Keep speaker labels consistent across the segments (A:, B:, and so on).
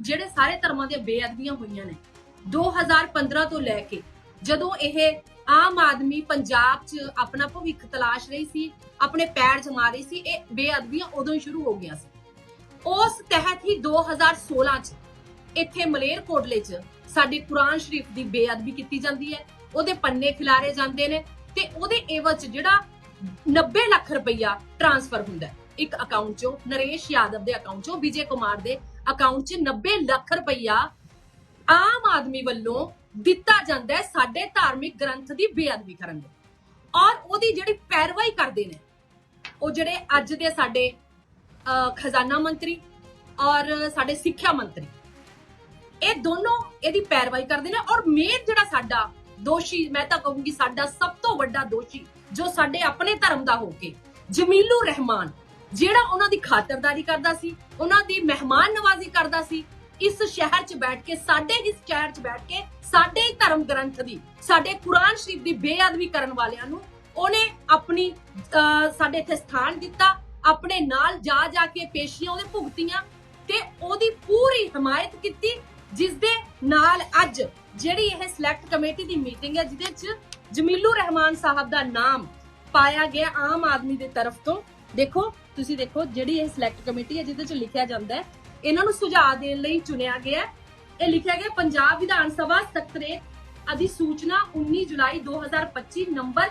A: ਜਿਹੜੇ ਸਾਰੇ ਧਰਮਾਂ ਦੀਆਂ ਬੇਅਦਬੀਆਂ ਹੋਈਆਂ ਨੇ 2015 ਤੋਂ ਲੈ ਕੇ ਜਦੋਂ ਇਹ ਆਮ ਆਦਮੀ ਪੰਜਾਬ 'ਚ ਆਪਣਾ ਭਵਿੱਖ ਤਲਾਸ਼ ਰਹੀ ਸੀ, ਆਪਣੇ ਪੈਰ ਜਮਾ ਰਹੀ ਸੀ, ਇਹ ਬੇਅਦਬੀਆਂ ਉਦੋਂ ਹੀ ਸ਼ੁਰੂ ਹੋ ਗਈਆਂ ਸੀ। ਉਸ ਤਹਿਤ ਹੀ 2016 'ਚ ਇੱਥੇ ਮਲੇਰਕੋਟਲੇ 'ਚ ਸਾਡੀ ਕੁਰਾਨ ਸ਼ਰੀਫ ਦੀ ਬੇਅਦਬੀ ਕੀਤੀ ਜਾਂਦੀ ਹੈ, ਉਹਦੇ ਪੰਨੇ ਖਿਲਾਰੇ ਜਾਂਦੇ ਨੇ ਤੇ ਉਹਦੇ ਏਵਜ 'ਚ ਜਿਹੜਾ 90 ਲੱਖ ਰੁਪਈਆ ਟ੍ਰਾਂਸਫਰ ਹੁੰਦਾ ਇੱਕ ਅਕਾਊਂਟ 'ਚੋਂ ਨਰੇਸ਼ ਯਾਦਵ ਦੇ ਅਕਾਊਂਟ 'ਚੋਂ, ਵਿਜੇ ਕੁਮਾਰ ਦੇ ਅਕਾਊਂਟ 'ਚ 90 ਲੱਖ ਰੁਪਈਆ ਆਮ ਆਦਮੀ ਵੱਲੋਂ ਦਿੱਤਾ ਜਾਂਦਾ ਹੈ ਸਾਡੇ ਧਾਰਮਿਕ ਗ੍ਰੰਥ ਦੀ ਬੇਅਦਬੀ ਕਰਨ ਦੇ ਔਰ ਉਹਦੀ ਜਿਹੜੀ ਪੈਰਵਾਈ ਕਰਦੇ ਨੇ, ਉਹ ਜਿਹੜੇ ਅੱਜ ਦੇ ਸਾਡੇ ਖਜ਼ਾਨਾ ਮੰਤਰੀ ਔਰ ਸਾਡੇ ਸਿੱਖਿਆ ਮੰਤਰੀ, ਇਹ ਦੋਨੋਂ ਇਹਦੀ ਪੈਰਵਾਈ ਕਰਦੇ ਨੇ ਔਰ ਮੇਨ ਜਿਹੜਾ ਸਾਡਾ ਦੋਸ਼ੀ, ਮੈਂ ਤਾਂ ਕਹੂੰਗੀ ਸਾਡਾ ਸਭ ਤੋਂ ਵੱਡਾ ਦੋਸ਼ੀ ਜੋ ਸਾਡੇ ਆਪਣੇ ਧਰਮ ਦਾ ਹੋ ਕੇ ਜਮੀਲੂ ਰਹਿਮਾਨ ਜਿਹੜਾ ਉਹਨਾਂ ਦੀ ਖਾਤਰਦਾਰੀ ਕਰਦਾ ਸੀ, ਉਹਨਾਂ ਦੀ ਮਹਿਮਾਨ ਨਵਾਜ਼ੀ ਕਰਦਾ ਸੀ, ਇਸ ਸ਼ਹਿਰ 'ਚ ਬੈਠ ਕੇ, ਸਾਡੇ ਇਸ ਸ਼ਹਿਰ 'ਚ ਬੈਠ ਕੇ, ਸਾਡੇ ਧਰਮ ਗ੍ਰੰਥ ਦੀ, ਸਾਡੇ ਕੁਰਾਨ ਸ਼ਰੀਫ ਦੀ ਬੇਅਦਬੀ ਕਰਨ ਵਾਲਿਆਂ ਨੂੰ ਉਹਨੇ ਆਪਣੀ ਸਾਡੇ ਇੱਥੇ ਸਥਾਨ ਦਿੱਤਾ, ਆਪਣੇ ਨਾਲ ਜਾ ਜਾ ਕੇ ਪੇਸ਼ੀਆਂ ਉਹਦੇ ਭੁਗਤੀਆਂ ਤੇ ਉਹਦੀ ਪੂਰੀ ਹਮਾਇਤ ਕੀਤੀ ਜਿਸ ਦੇ ਨਾਲ ਅੱਜ ਜਿਹੜੀ ਇਹ ਸਿਲੈਕਟ ਕਮੇਟੀ ਦੀ ਮੀਟਿੰਗ ਹੈ, ਜਿਹਦੇ 'ਚ ਜਮੀਲੂ ਰਹਿਮਾਨ ਸਾਹਿਬ ਦਾ ਨਾਮ ਪਾਇਆ ਗਿਆ ਆਮ ਆਦਮੀ ਦੇ ਤਰਫ ਤੋਂ। ਦੇਖੋ ਤੁਸੀਂ ਦੇਖੋ ਜਿਹੜੀ ਇਹ ਸਿਲੈਕਟ ਕਮੇਟੀ ਹੈ, ਜਿਹਦੇ 'ਚ ਲਿਖਿਆ ਜਾਂਦਾ ਹੈ, ਇਹਨਾਂ ਨੂੰ ਸੁਝਾਅ ਦੇਣ ਲਈ ਚੁਣਿਆ ਗਿਆ ਇਹ ਲਿਖਿਆ ਗਿਆ ਪੰਜਾਬ ਵਿਧਾਨ ਸਭਾ ਸਕੱਤਰੇਤ ਅਧਿਸੂਚਨਾ 19 ਜੁਲਾਈ 2025 ਨੰਬਰ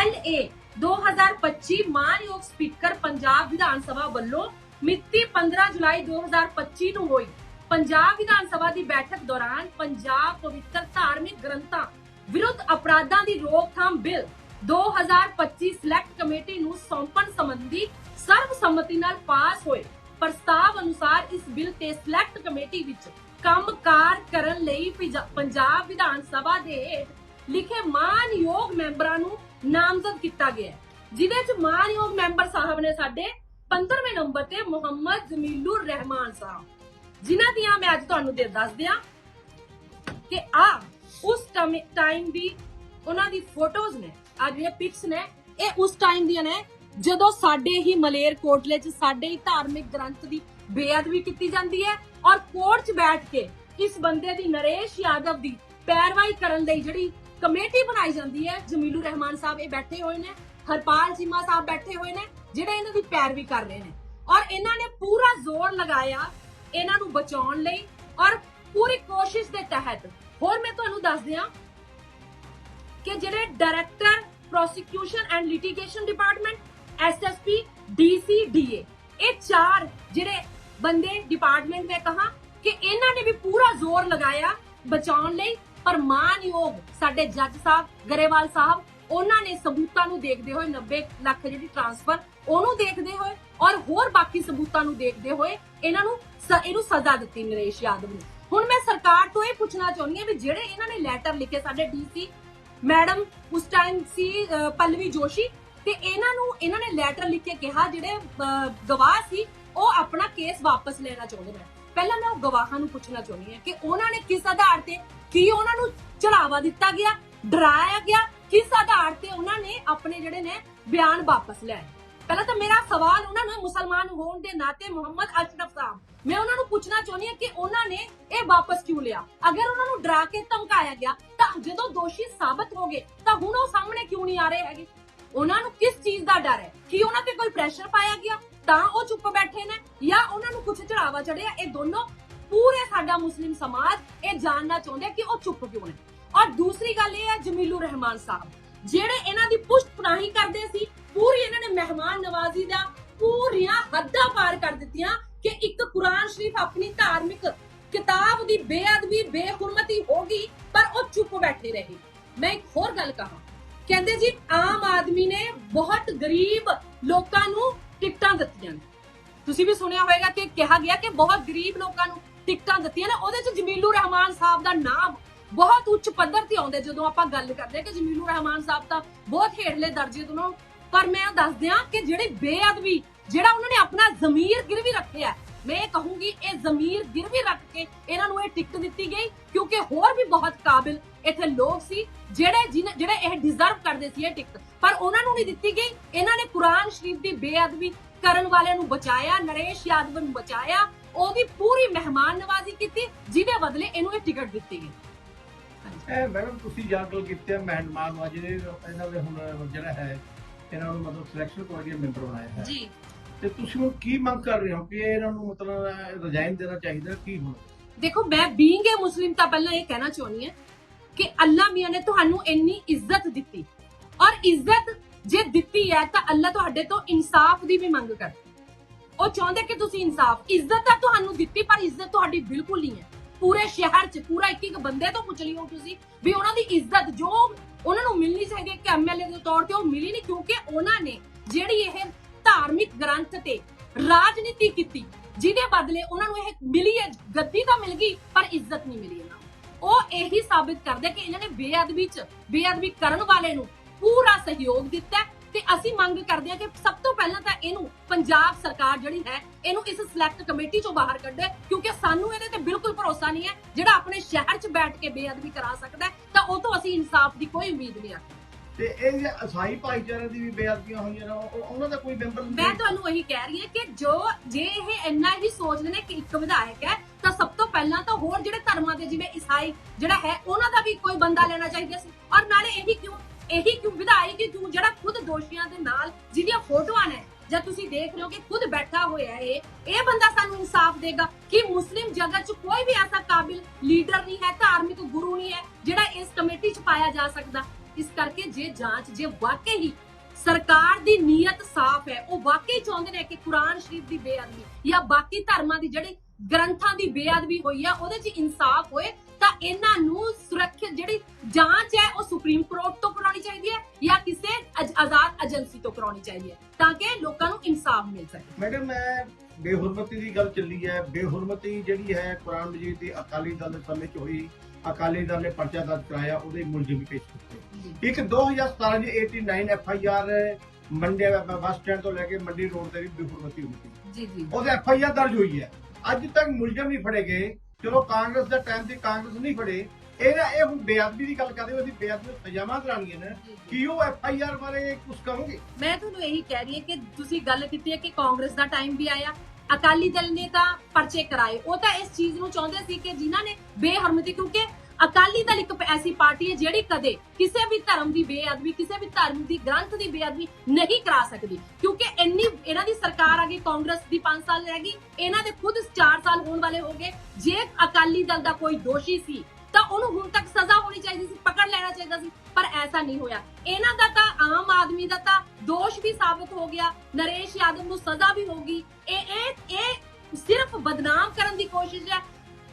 A: LA 2025 ਮਾਨਯੋਗ ਸਪੀਕਰ ਪੰਜਾਬ ਵਿਧਾਨ ਸਭਾ ਵੱਲੋਂ ਮਿਤੀ 15 ਜੁਲਾਈ 2025 ਨੂੰ ਹੋਈ। ਪੰਜਾਬ ਵਿਧਾਨ ਸਭਾ ਦੀ ਬੈਠਕ ਦੌਰਾਨ ਪੰਜਾਬ ਪਵਿੱਤਰ ਧਾਰਮਿਕ ਗ੍ਰੰਥਾਂ ਵਿਰੁੱਧ ਅਪਰਾਧਾਂ ਦੀ ਰੋਕਥਾਮ ਬਿੱਲ 2025 ਸਿਲੈਕਟ ਕਮੇਟੀ ਨੂੰ ਸੌਂਪਣ ਸੰਬੰਧੀ ਸਰਬਸੰਮਤੀ ਨਾਲ ਪਾਸ ਹੋਏ ਪ੍ਰਸਤਾਵ ਅਨੁਸਾਰ ਇਸ ਬਿੱਲ ਤੇ ਸਿਲੈਕਟ ਕਮੇਟੀ ਵਿੱਚ ਕੰਮਕਾਰ ਕਰਨ ਲਈ ਪੰਜਾਬ ਵਿਧਾਨ ਸਭਾ ਦੇ ਲਿਖੇ ਮਾਨਯੋਗ ਮੈਂਬਰਾਂ ਨੂੰ ਨਾਮਜ਼ਦ ਕੀਤਾ ਗਿਆ ਹੈ ਜਿਦੇ ਚ ਮਾਨਯੋਗ ਮੈਂਬਰ ਸਾਹਿਬ ਨੇ ਸਾਡੇ 15ਵੇਂ ਨੰਬਰ ਤੇ ਮੁਹੰਮਦ ਜਮੀਲੁਰ ਰਹਿਮਾਨ ਸਾਹਿਬ, ਜਿਨ੍ਹਾਂ ਦੀਆਂ ਮੈਂ ਅੱਜ ਤੁਹਾਨੂੰ ਦੇ ਦੱਸ ਦਿਆਂ ਕਿ ਆ, ਉਸ ਟਾਈਮ ਦੀ ਉਹਨਾਂ ਦੀ ਫੋਟੋਜ਼ ਨੇ ਆ ਜਿਹੜੀਆਂ ਪਿਕਸ ਨੇ, ਇਹ ਉਸ ਟਾਈਮ ਦੀਆਂ ਨੇ ਜਦੋਂ ਸਾਡੇ ਹੀ ਮਲੇਰ ਕੋਟਲੇ 'ਚ ਸਾਡੇ ਹੀ ਧਾਰਮਿਕ ਗ੍ਰੰਥ ਦੀ ਬੇਅਦਬੀ ਕੀਤੀ ਜਾਂਦੀ ਹੈ ਔਰ ਕੋਰਟ 'ਚ ਬੈਠ ਕੇ ਇਸ ਬੰਦੇ ਦੀ ਨਰੇਸ਼ ਯਾਦਵ ਦੀ ਪੈਰਵਾਈ ਕਰਨ ਲਈ ਜਿਹੜੀ ਕਮੇਟੀ ਬਣਾਈ ਜਾਂਦੀ ਹੈ, ਜਮੀਲੂ ਰਹਿਮਾਨ ਸਾਹਿਬ ਇਹ ਬੈਠੇ ਹੋਏ ਨੇ, ਹਰਪਾਲ ਚੀਮਾ ਸਾਹਿਬ ਬੈਠੇ ਹੋਏ ਨੇ, ਜਿਹੜੇ ਇਹਨਾਂ ਦੀ ਪੈਰਵੀ ਕਰ ਰਹੇ ਨੇ। ਔਰ ਇਹਨਾਂ ਨੇ ਪੂਰਾ ਜ਼ੋਰ ਲਗਾਇਆ ਇਹਨਾਂ ਨੂੰ ਬਚਾਉਣ ਲਈ ਔਰ ਪੂਰੀ ਕੋਸ਼ਿਸ਼ ਦੇ ਤਹਿਤ, ਹੋਰ ਮੈਂ ਤੁਹਾਨੂੰ ਦੱਸ ਦਿਆਂ ਕਿ ਜਿਹੜੇ director, prosecution and litigation department SSP DC DA ਇਹ ਚਾਰ ਜਿਹੜੇ ਬੰਦੇ ਡਿਪਾਰਟਮੈਂਟ ਨੇ ਕਹਾ ਕਿ ਇਹਨਾਂ ਨੇ ਵੀ ਪੂਰਾ ਜ਼ੋਰ ਲਗਾਇਆ ਬਚਾਉਣ ਲਈ। ਪਰ ਮਾਨਯੋਗ ਸਾਡੇ ਜੱਜ ਸਾਹਿਬ ਗਰੇਵਾਲ ਸਾਹਿਬ ਉਹਨਾਂ ਨੇ ਸਬੂਤਾਂ ਨੂੰ ਦੇਖਦੇ ਹੋਏ 90 ਲੱਖ ਜਿਹੜੀ ਟ੍ਰਾਂਸਫਰ ਉਹਨੂੰ ਦੇਖਦੇ ਹੋਏ ਔਰ ਹੋਰ ਬਾਕੀ ਸਬੂਤਾਂ ਨੂੰ ਦੇਖਦੇ ਹੋਏ ਇਹਨਾਂ ਨੂੰ ਇਹਨੂੰ ਸਜ਼ਾ ਦਿੱਤੀ ਨਰੇਸ਼ ਯਾਦਵ ਨੂੰ। ਹੁਣ ਮੈਂ ਸਰਕਾਰ ਤੋਂ ਇਹ ਪੁੱਛਣਾ ਚਾਹੁੰਦੀ ਹਾਂ ਵੀ ਜਿਹੜੇ ਇਹਨਾਂ ਨੇ ਲੈਟਰ ਲਿਖੇ ਸਾਡੇ ਡੀਸੀ ਮੈਡਮ ਉਸ ਟਾਈਮ ਸੀ ਅ, ਜੋਸ਼ੀ ਤੇ ਇਹਨਾਂ ਨੂੰ ਇਹਨਾਂ ਨੇ ਲੈਟਰ ਲਿਖ ਕੇ ਕਿਹਾ ਜਿਹੜੇ ਅ, ਗਵਾਹ ਸੀ ਉਹ ਆਪਣਾ ਕੇਸ ਵਾਪਸ ਲੈਣਾ ਚਾਹੁੰਦੇ ਨੇ। ਪਹਿਲਾਂ ਮੈਂ ਉਹ ਗਵਾਹਾਂ ਨੂੰ ਪੁੱਛਣਾ ਚਾਹੁੰਦੀ ਹਾਂ ਕਿ ਉਹਨਾਂ ਨੇ ਕਿਸ ਆਧਾਰ ਤੇ ਕੀ ਉਹਨਾਂ ਨੂੰ ਚੜਾਵਾ ਦਿੱਤਾ ਗਿਆ ਡਰਾਇਆ ਗਿਆ ਕਿਸ ਆਧਾਰ ਤੇ ਉਹਨਾਂ ਨੇ ਆਪਣੇ ਜਿਹੜੇ ਨੇ ਬਿਆਨ ਵਾਪਸ ਲਏ? ਪਹਿਲਾਂ ਤਾਂ ਮੇਰਾ ਸਵਾਲ ਉਹਨਾਂ ਨੂੰ ਮੁਸਲਮਾਨ ਹੋਣ ਦੇ ਨਾਤੇ ਮੁਹੰਮਦ ਅਸ਼ਰਫ ਸਾਹਿਬ ਮੈਂ ਉਹਨਾਂ ਨੂੰ ਪੁੱਛਣਾ ਚਾਹੁੰਦੀ ਹਾਂ ਕਿ ਉਹਨਾਂ ਨੇ ਇਹ ਵਾਪਸ ਕਿਉਂ ਲਿਆ? ਅਗਰ ਉਹਨਾਂ ਨੂੰ ਡਰਾ ਕੇ ਧਮਕਾਇਆ ਗਿਆ ਤਾਂ ਜਦੋਂ ਦੋਸ਼ੀ ਸਾਬਤ ਹੋ ਗਏ ਤਾਂ ਹੁਣ ਉਹ ਸਾਹਮਣੇ ਕਿਉਂ ਨਹੀਂ ਆ ਰਹੇ ਹੈਗੇ? ਉਹਨਾਂ ਨੂੰ ਕਿਸ ਚੀਜ਼ ਦਾ ਡਰ ਹੈ? ਕਿ ਉਹਨਾਂ ਤੇ ਕੋਈ ਪ੍ਰੈਸ਼ਰ ਪਾਇਆ ਗਿਆ? ਤਾਂ ਉਹ ਚੁੱਪ ਬੈਠੇ ਨੇ ਜਾਂ ਉਹਨਾਂ ਨੂੰ ਕੁਝ ਚੜਾਵਾ ਚੜਿਆ? ਇਹ ਦੋਨੋਂ ਪੂਰੇ ਸਾਡਾ ਮੁਸਲਿਮ ਸਮਾਜ ਇਹ ਜਾਣਨਾ ਚਾਹੁੰਦੇ ਕਿ ਉਹ ਚੁੱਪ ਕਿਉਂ ਨੇ। ਔਰ ਦੂਸਰੀ ਗੱਲ ਇਹ ਹੈ ਜਮੀਲੂ ਰਹਿਮਾਨ ਸਾਹਿਬ, ਜਿਹੜੇ ਇਹਨਾਂ ਦੀ ਪੁਸ਼ਤ ਪਨਾਹੀ ਕਰਦੇ ਸੀ, ਪੂਰੀ ਇਹਨਾਂ ਨੇ ਮਹਿਮਾਨ ਨਵਾਜ਼ੀ ਦਾ ਪੂਰੀਆਂ ਹੱਦਾਂ ਪਾਰ ਕਰ ਦਿੱਤੀਆਂ ਕਿ ਇੱਕ ਕੁਰਾਨ ਸ਼ਰੀਫ ਆਪਣੀ ਧਾਰਮਿਕ ਕਿਤਾਬ ਦੀ ਬੇਅਦਬੀ, ਬੇਹੁਰਮਤੀ ਹੋ ਗਈ, ਪਰ ਉਹ ਚੁੱਪ ਬੈਠੇ ਰਹੇ। ਮੈਂ ਇੱਕ ਹੋਰ ਗੱਲ ਕਹਾਂ ਕਹਿੰਦੇ ਜੀ, ਆਮ ਆਦਮੀ ਨੇ ਬਹੁਤ ਗਰੀਬ ਲੋਕਾਂ ਨੂੰ ਟਿਕਟਾਂ ਦਿੱਤੀਆਂ ਨੇ। ਤੁਸੀਂ ਵੀ ਸੁਣਿਆ ਹੋਵੇਗਾ ਕਿ ਕਿਹਾ ਗਿਆ ਕਿ ਬਹੁਤ ਗਰੀਬ ਲੋਕਾਂ ਨੂੰ ਟਿਕਟਾਂ ਦਿੱਤੀਆਂ ਨੇ। ਉਹਦੇ ਚ ਜਮੀਲੂ ਰਹਿਮਾਨ ਸਾਹਿਬ ਦਾ ਨਾਮ ਬਹੁਤ ਉੱਚ ਪੱਧਰ ਤੇ ਆਉਂਦਾ ਜਦੋਂ ਆਪਾਂ ਗੱਲ ਕਰਦੇ ਹਾਂ ਕਿ ਜਮੀਲੂ ਰਹਿਮਾਨ ਸਾਹਿਬ ਤਾਂ ਬਹੁਤ ਹੇਠਲੇ ਦਰਜੇ ਤੋਂ ਪਰ ਮੈਂ ਦੱਸ ਦਿਆਂ ਕਿ ਜਿਹੜੇ ਬੇਅਦਬੀ, ਜਿਹੜਾ ਉਹਨਾਂ ਨੇ ਆਪਣਾ ਜ਼ਮੀਰ ਗਿਰਵੀ ਰੱਖਿਆ ਮੈਂ ਇਹ ਕਹੂੰਗੀ, ਇਹ ਜ਼ਮੀਰ ਗਿਰਵੀ ਰੱਖ ਕੇ ਇਹਨਾਂ ਨੂੰ ਇਹ ਟਿਕਟ ਦਿੱਤੀ ਗਈ, ਕਿਉਂਕਿ ਹੋਰ ਵੀ ਬਹੁਤ ਕਾਬਿਲ ਇੱਥੇ ਲੋਕ ਸੀ ਜਿਹੜੇ ਜਿਹੜੇ ਇਹ ਡਿਜ਼ਰਵ ਕਰਦੇ ਸੀ ਇਹ ਟਿਕਟ ਪਰ ਉਹਨਾਂ ਨੂੰ ਨਹੀਂ ਦਿੱਤੀ ਗਈ। ਇਹਨਾਂ ਨੇ ਕੁਰਾਨ ਸ਼ਰੀਫ ਦੀ ਬੇਅਦਬੀ ਕਰਨ ਵਾਲਿਆਂ ਨੂੰ ਬਚਾਇਆ ਨਰੇਸ਼ ਯਾਦਵ ਨੂੰ ਬਚਾਇਆ। ਉਹਦੀ ਪੂਰੀ ਮਹਿਮਾਨ ਨਵਾਜ਼ੀ ਕੀਤੀ ਜਿਹਦੇ ਬਦਲੇ ਇਹਨੂੰ ਇਹ ਟਿਕਟ ਦਿੱਤੀ ਗਈ।
B: ਇਹ ਮੈਡਮ ਤੁਸੀਂ ਜਾਂ ਗੱਲ ਕੀਤੀ ਹੈ ਮਹਿਮਾਨ ਨਵਾਜ਼ੀ ਦੇ ਇਹਨਾਂ ਦੇ ਹੁਣ ਜਿਹੜਾ ਹੈ ਇਹਨਾਂ ਨੂੰ ਮਤਲਬ ਸਿਲੈਕਸ਼ਨ ਕਮੇਟੀ ਦੇ ਮੈਂਬਰ ਬਣਾਇਆ ਹੈ।
A: ਜੀ।
B: ਤੇ ਤੁਸੀਂ ਹੁਣ ਕੀ ਮੰਗ ਕਰ ਰਹੇ ਹੋ ਕਿ ਇਹਨਾਂ ਨੂੰ ਮਤਲਬ ਰਿਜ਼ਾਈਨ ਦੇਣਾ ਚਾਹੀਦਾ ਕੀ ਹੁਣ?
A: ਦੇਖੋ ਮੈਂ ਬੀਇੰਗ ਏ ਮੁਸਲਿਮ ਤਾਂ ਪਹਿਲਾਂ ਇਹ ਕਹਿਣਾ ਚਾਹੁੰਦੀ ਹਾਂ ਕਿ ਅੱਲਾ ਮੀਆਂ ਨੇ ਤੁਹਾਨੂੰ ਇੰਨੀ ਇੱਜ਼ਤ ਦਿੱਤੀ। ਔਰ ਇੱਜ਼ਤ ਜੇ ਦਿੱਤੀ ਹੈ ਤਾਂ ਅੱਲਾ ਤੁਹਾਡੇ ਤੋਂ ਇਨਸਾਫ ਦੀ ਵੀ ਮੰਗ ਕਰਦਾ ਉਹ ਚਾਹੁੰਦੇ ਕਿ ਤੁਸੀਂ ਇਨਸਾਫ, ਇੱਜ਼ਤ ਤਾਂ ਤੁਹਾਨੂੰ ਦਿੱਤੀ, ਪਰ ਇੱਜ਼ਤ ਤੁਹਾਡੀ ਬਿਲਕੁਲ ਨਹੀਂ ਹੈ। ਪੂਰੇ ਸ਼ਹਿਰ 'ਚ, ਪੂਰਾ ਇੱਕ ਇੱਕ ਬੰਦੇ ਤੋਂ ਪੁੱਛ ਲਿਓ ਤੁਸੀਂ ਵੀ ਉਹਨਾਂ ਦੀ ਇੱਜ਼ਤ ਜੋ ਉਹਨਾਂ ਨੂੰ ਮਿਲਣੀ ਚਾਹੀਦੀ ਹੈ ਕਿ ਐਮਐਲਏ ਦੇ ਤੌਰ ਤੇ ਉਹ ਮਿਲੀ ਨਹੀਂ, ਕਿਉਂਕਿ ਉਹਨਾਂ ਨੇ ਜਿਹੜੀ ਇਹ ਧਾਰਮਿਕ ਗ੍ਰੰਥ ਤੇ ਰਾਜਨੀਤੀ ਕੀਤੀ, ਜਿਹਦੇ ਬਦਲੇ ਉਹਨਾਂ ਨੂੰ ਇਹ ਮਿਲੀ ਹੈ, ਗੱਦੀ ਤਾਂ ਮਿਲ ਗਈ, ਪਰ ਇੱਜ਼ਤ ਨਹੀਂ ਮਿਲੀ ਇਹਨਾਂ ਨੂੰ। ਉਹ ਇਹੀ ਸਾਬਿਤ ਕਰਦੇ ਕਿ ਇਹਨਾਂ ਨੇ ਬੇਅਦਬੀ ਚ ਬੇਅਦਬੀ ਕਰਨ ਵਾਲੇ ਨੂੰ ਪੂਰਾ ਸਹਿਯੋਗ ਦਿੱਤਾ ਤੇ ਅਸੀਂ ਮੰਗ ਕਰਦੇ ਹਾਂ ਕਿ ਸਭ ਤੋਂ ਪਹਿਲਾਂ ਤਾਂ ਇਹਨੂੰ ਪੰਜਾਬ ਸਰਕਾਰ ਜਿਹੜੀ ਹੈ ਇਹਨੂੰ ਇਸ ਸਿਲੈਕਟ ਕਮੇਟੀ ਚੋਂ ਬਾਹਰ ਕੱਢੇ ਕਿਉਂਕਿ ਸਾਨੂੰ ਇਹਦੇ ਤੇ ਬਿਲਕੁਲ ਭਰੋਸਾ ਨਹੀਂ ਹੈ। ਜਿਹੜਾ ਆਪਣੇ ਸ਼ਹਿਰ 'ਚ ਬੈਠ ਕੇ ਬੇਅਦਬੀ ਕਰਾ ਸਕਦਾ ਤਾਂ ਉਹ ਤੋਂ ਅਸੀਂ ਇਨਸਾਫ ਦੀ ਕੋਈ ਉਮੀਦ ਨਹੀਂ ਰੱਖਦੇ।
B: ਤੇ ਇਹ ਜੇ ਅਸਾਈ ਭਾਈਚਾਰੇ ਦੀ ਵੀ ਬੇਅਦਬੀਆਂ ਹੋਈਆਂ ਨੇ ਉਹ- ਉਹਨਾਂ ਦਾ ਕੋਈ ਮੈਂਬਰ
A: ਮੈਂ ਤੁਹਾਨੂੰ ਇਹੀ ਕਹਿ ਰਹੀ ਹਾਂ ਕਿ ਜੋ ਜੇ ਇਹ ਇੰਨਾ ਹੀ ਸੋਚਦੇ ਨੇ ਕਿ ਇੱਕ ਵਿਧਾਇਕ ਹੈ ਪਹਿਲਾਂ ਤਾਂ ਹੋਰ ਜਿਹੜੇ ਧਰਮਾਂ ਦੇ ਜਿਵੇਂ ਈਸਾਈ ਜਿਹੜਾ ਹੈ, ਉਹਨਾਂ ਦਾ ਵੀ ਕੋਈ ਬੰਦਾ ਲੈਣਾ ਚਾਹੀਦਾ ਸੀ। ਔਰ ਨਾਲੇ ਇਹੀ ਕਿਉਂ ਇਹੀ ਕਿਉਂ ਵਿਧਾਇਕ ਹੀ ਕਿਉਂ ਜਿਹੜਾ ਖੁਦ ਦੋਸ਼ੀਆਂ ਦੇ ਨਾਲ ਜਿਹਦੀਆਂ ਫੋਟੋਆਂ ਨੇ ਜਦ ਤੁਸੀਂ ਦੇਖ ਰਹੇ ਹੋ ਕਿ ਖੁਦ ਬੈਠਾ ਹੋਇਆ ਹੈ, ਇਹ ਬੰਦਾ ਸਾਨੂੰ ਇਨਸਾਫ ਦੇਗਾ ਕਿ ਮੁਸਲਿਮ ਜਗਤ 'ਚ ਕੋਈ ਵੀ ਐਸਾ ਕਾਬਿਲ ਲੀਡਰ ਨਹੀਂ ਹੈ, ਧਾਰਮਿਕ ਗੁਰੂ ਨਹੀਂ ਹੈ, ਜਿਹੜਾ ਇਸ ਕਮੇਟੀ 'ਚ ਪਾਇਆ ਜਾ ਸਕਦਾ। ਇਸ ਕਰਕੇ ਜੇ ਜਾਂਚ, ਜੇ ਵਾਕਈ ਹੀ ਸਰਕਾਰ ਦੀ ਨੀਅਤ ਸਾਫ਼ ਹੈ, ਉਹ ਵਾਕਈ ਚਾਹੁੰਦੇ ਨੇ ਕਿ ਕੁਰਾਨ ਸ਼ਰੀਫ ਦੀ ਬੇਅਦਬੀ ਜਾਂ ਬਾਕੀ ਧਰਮਾਂ ਦੀ ਜਿਹੜੀ ਗ੍ਰੰਥਾਂ ਦੀ ਬੇਅਦਬੀ ਹੋਈ ਹੈ ਉਹਦੇ 'ਚ ਇਨਸਾਫ ਹੋਏ ਤਾਂ ਇਹਨਾਂ ਨੂੰ ਸੁਰੱਖਿਅਤ ਜਿਹੜੀ ਜਾਂਚ ਹੈ ਉਹ ਸੁਪਰੀਮ ਕੋਰਟ ਤੋਂ ਕਰਾਉਣੀ ਚਾਹੀਦੀ ਹੈ ਜਾਂ ਕਿਸੇ ਆਜ਼ਾਦ ਏਜੰਸੀ ਤੋਂ ਕਰਾਉਣੀ ਚਾਹੀਦੀ ਹੈ ਤਾਂ ਕਿ ਲੋਕਾਂ ਨੂੰ ਇਨਸਾਫ ਮਿਲ ਸਕੇ।
B: ਮੈਡਮ ਮੈਂ ਬੇਹੁਰਮਤੀ ਦੀ ਗੱਲ ਚੱਲੀ ਹੈ ਬੇਹੁਰਮਤੀ ਜਿਹੜੀ ਹੈ ਕੁਰਾਨ ਮਜੀਦ ਦੀ ਅਕਾਲੀ ਦਲ ਦੇ ਸਮੇਂ 'ਚ ਹੋਈ ਅਕਾਲੀ ਦਲ ਨੇ ਪਰਚਾ ਦਰਜ ਕਰਾਇਆ ਉਹਦੇ ਮੁਲਜ਼ਮ ਪੇਸ਼ ਕੀਤੇ। ਇੱਕ 2017 ਦੀ 89 ਐਫ ਆਈ ਆਰ ਮੰਡੇ ਬੱਸ ਸਟੈਂਡ ਤੋਂ ਲੈ ਕੇ ਮੰਡੀ ਰੋਡ ਤੇ ਵੀ ਬੇਹੁਰਮਤੀ ਹੋਈ ਸੀ
A: ਜੀ ਜੀ।
B: ਉਹਦੇ ਐਫ ਆਈ ਆਰ ਦਰਜ ਹੋਈ ਹੈ। ਅੱਜ ਤੱਕ ਮੁਲਜ਼ਮ ਨਹੀਂ ਫੜੇ ਗਏ। ਚਲੋ ਕਾਂਗਰਸ ਦਾ ਟਾਈਮ ਤੇ ਕਾਂਗਰਸ ਨਹੀਂ ਫੜੇ ਇਹਦਾ ਇਹ ਹੁਣ ਬੇਅਦਬੀ ਦੀ ਗੱਲ ਕਰਦੇ ਹੋ, ਅਸੀਂ ਬੇਅਦਬੀ ਸਜ਼ਾਵਾਂ ਕਰਾਉਣੀਆਂ ਨੇ। ਕੀ ਉਹ ਐਫ ਆਈ ਆਰ ਬਾਰੇ ਕੁਝ ਕਹੋਗੇ
A: ਮੈਂ ਤੁਹਾਨੂੰ ਇਹੀ ਕਹਿ ਰਹੀ ਹਾਂ ਕਿ ਤੁਸੀਂ ਗੱਲ ਕੀਤੀ ਹੈ ਕਿ ਕਾਂਗਰਸ ਦਾ ਟਾਈਮ ਵੀ ਆਇਆ। ਅਕਾਲੀ ਦਲ ਨੇ ਤਾਂ ਪਰਚੇ ਕਰਾਏ। ਉਹ ਤਾਂ ਇਸ ਚੀਜ਼ ਨੂੰ ਚਾਹੁੰਦੇ ਸੀ ਕਿ ਜਿਨ੍ਹਾਂ ਨੇ ਬੇਹਰਮਤੀ, ਕਿਉਂਕਿ ਅਕਾਲੀ ਦਲ ਇੱਕ ਐਸੀ ਪਾਰਟੀ ਹੈ ਜਿਹੜੀ ਕਦੇ ਕਿਸੇ ਵੀ ਧਰਮ ਦੀ ਬੇਅਦਬੀ, ਕਿਸੇ ਵੀ ਧਰਮ ਦੀ ਗ੍ਰੰਥ ਦੀ ਬੇਅਦਬੀ ਨਹੀਂ ਕਰਾ ਸਕਦੀ। ਕਿਉਂਕਿ ਇੰਨੀ ਇਹਨਾਂ ਦੀ ਸਰਕਾਰ ਆ ਗਈ, ਕਾਂਗਰਸ ਦੀ 5 ਸਾਲ ਰਹਿ ਗਈ, ਇਹਨਾਂ ਦੇ ਖੁਦ 4 ਸਾਲ ਹੋਣ ਵਾਲੇ ਹੋ ਗਏ। ਜੇ ਅਕਾਲੀ ਦਲ ਦਾ ਕੋਈ ਦੋਸ਼ੀ ਸੀ, ਤਾਂ ਉਹਨੂੰ ਹੁਣ ਤੱਕ ਸਜ਼ਾ ਹੋਣੀ ਚਾਹੀਦੀ ਸੀ, ਪਕੜ ਲੈਣਾ ਚਾਹੀਦਾ ਸੀ, ਪਰ ਐਸਾ ਨਹੀਂ ਹੋਇਆ। ਇਹਨਾਂ ਦਾ ਤਾਂ ਆਮ ਆਦਮੀ ਦਾ ਤਾਂ ਦੋਸ਼ ਵੀ ਸਾਬਤ ਹੋ ਗਿਆ, ਨਰੇਸ਼ ਯਾਦਵ ਨੂੰ ਸਜ਼ਾ ਵੀ ਹੋਗੀ ਇਹ ਇਹ ਇਹ ਸਿਰਫ ਬਦਨਾਮ ਕਰਨ ਦੀ ਕੋਸ਼ਿਸ਼ ਹੈ।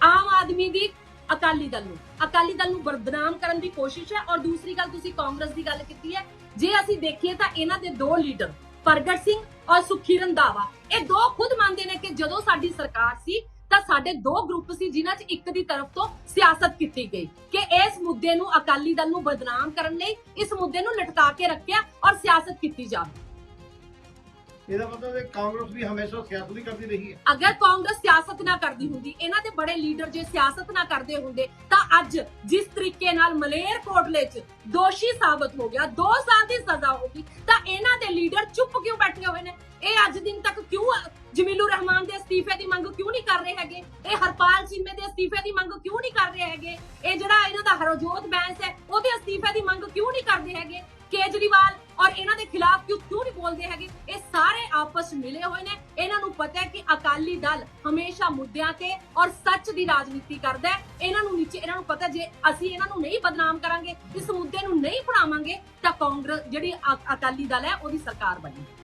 A: ਆਮ ਆਦਮੀ ਦੀ ਅਕਾਲੀ ਦਲ ਨੂੰ। ਅਕਾਲੀ ਦਲ ਨੂੰ ਬਦਨਾਮ ਕਰਨ ਦੀ ਕੋਸ਼ਿਸ਼ ਹੈ ਔਰ ਦੂਸਰੀ ਗੱਲ ਤੁਸੀਂ ਕਾਂਗਰਸ ਦੀ ਗੱਲ ਕੀਤੀ ਹੈ। ਜੇ ਅਸੀਂ ਦੇਖੀਏ ਤਾਂ ਇਹਨਾਂ ਦੇ ਦੋ ਲੀਡਰ, ਪ੍ਰਗਟ ਸਿੰਘ ਔਰ ਸੁਖੀ ਰੰਧਾਵਾ ਇਹ ਦੋ ਖੁਦ ਮੰਨਦੇ ਨੇ ਕਿ ਜਦੋਂ ਸਾਡੀ ਸਰਕਾਰ ਸੀ ਤਾਂ ਸਾਡੇ ਦੋ ਗਰੁੱਪ ਸੀ ਜਿਨ੍ਹਾਂ 'ਚ ਇੱਕ ਦੀ ਤਰਫ ਤੋਂ ਸਿਆਸਤ ਕੀਤੀ ਗਈ ਕਿ ਇਸ ਮੁੱਦੇ ਨੂੰ ਅਕਾਲੀ ਦਲ ਨੂੰ ਬਦਨਾਮ ਕਰਨ ਲਈ, ਇਸ ਮੁੱਦੇ ਨੂੰ ਲਟਕਾ ਕੇ ਰੱਖਿਆ ਔਰ ਸਿਆਸਤ ਕੀਤੀ ਜਾਵੇ।
B: ਇਹਦਾ ਮਤਲਬ ਹੈ ਕਾਂਗਰਸ ਵੀ ਹਮੇਸ਼ਾ ਸਿਆਸਤ ਹੀ ਕਰਦੀ ਰਹੀ ਹੈ।
A: ਅਗਰ ਕਾਂਗਰਸ ਸਿਆਸਤ ਨਾ ਕਰਦੀ ਹੁੰਦੀ, ਇਹਨਾਂ ਦੇ ਬੜੇ ਲੀਡਰ ਜੇ ਸਿਆਸਤ ਨਾ ਕਰਦੇ ਹੁੰਦੇ, ਤਾਂ ਅੱਜ ਜਿਸ ਤਰੀਕੇ ਨਾਲ ਮਲੇਰ ਕੋਟਲੇ 'ਚ ਦੋਸ਼ੀ ਸਾਬਤ ਹੋ ਗਿਆ 2 ਸਾਲ ਦੀ ਸਜ਼ਾ ਹੋ ਗਈ, ਤਾਂ ਇਹਨਾਂ ਦੇ ਲੀਡਰ ਚੁੱਪ ਕਿਉਂ ਬੈਠੇ ਹੋਏ ਨੇ? ਇਹ ਅੱਜ ਦਿਨ ਤੱਕ ਕਿਉਂ ਜਮੀਲੂ ਰਹਿਮਾਨ ਦੇ ਅਸਤੀਫੇ ਦੀ ਮੰਗ ਕਿਉਂ ਨਹੀਂ ਕਰ ਰਹੇ ਹੈਗੇ? ਇਹ ਹਰਪਾਲ ਚੀਮੇ ਦੇ ਅਸਤੀਫੇ ਦੀ ਮੰਗ ਕਿਉਂ ਨਹੀਂ ਕਰ ਰਹੇ ਹੈਗੇ? ਇਹ ਜਿਹੜਾ ਇਹਨਾਂ ਦਾ ਹਰਜੋਤ ਬੈਂਸ ਹੈ, ਉਹਦੇ ਅਸਤੀਫੇ ਦੀ ਮੰਗ ਕਿਉਂ ਨਹੀਂ ਕਰਦੇ ਹੈਗੇ? ਕੇਜਰੀਵਾਲ ਔਰ ਇਹਨਾਂ ਦੇ ਖਿਲਾਫ ਕਿਉਂ ਕਿਉਂ ਨਹੀਂ ਬੋਲਦੇ ਹੈਗੇ? ਇਹ ਸਾਰੇ ਆਪਸ 'ਚ ਮਿਲੇ ਹੋਏ ਨੇ। ਇਹਨਾਂ ਨੂੰ ਪਤਾ ਹੈ ਕਿ ਅਕਾਲੀ ਦਲ ਹਮੇਸ਼ਾ ਮੁੱਦਿਆਂ ਤੇ ਔਰ ਸੱਚ ਦੀ ਰਾਜਨੀਤੀ ਕਰਦਾ ਹੈ। ਇਹਨਾਂ ਨੂੰ ਨੀਚੇ ਇਹਨਾਂ ਨੂੰ ਪਤਾ ਜੇ ਅਸੀਂ ਇਹਨਾਂ ਨੂੰ ਨਹੀਂ ਬਦਨਾਮ ਕਰਾਂਗੇ, ਇਸ ਮੁੱਦੇ ਨੂੰ ਨਹੀਂ ਪੜਾਵਾਂਗੇ ਤਾਂ ਕਾਂਗਰਸ ਜਿਹੜੀ ਅਕਾਲੀ ਦਲ ਹੈ, ਉਹਦੀ ਸਰਕਾਰ ਬਣੀ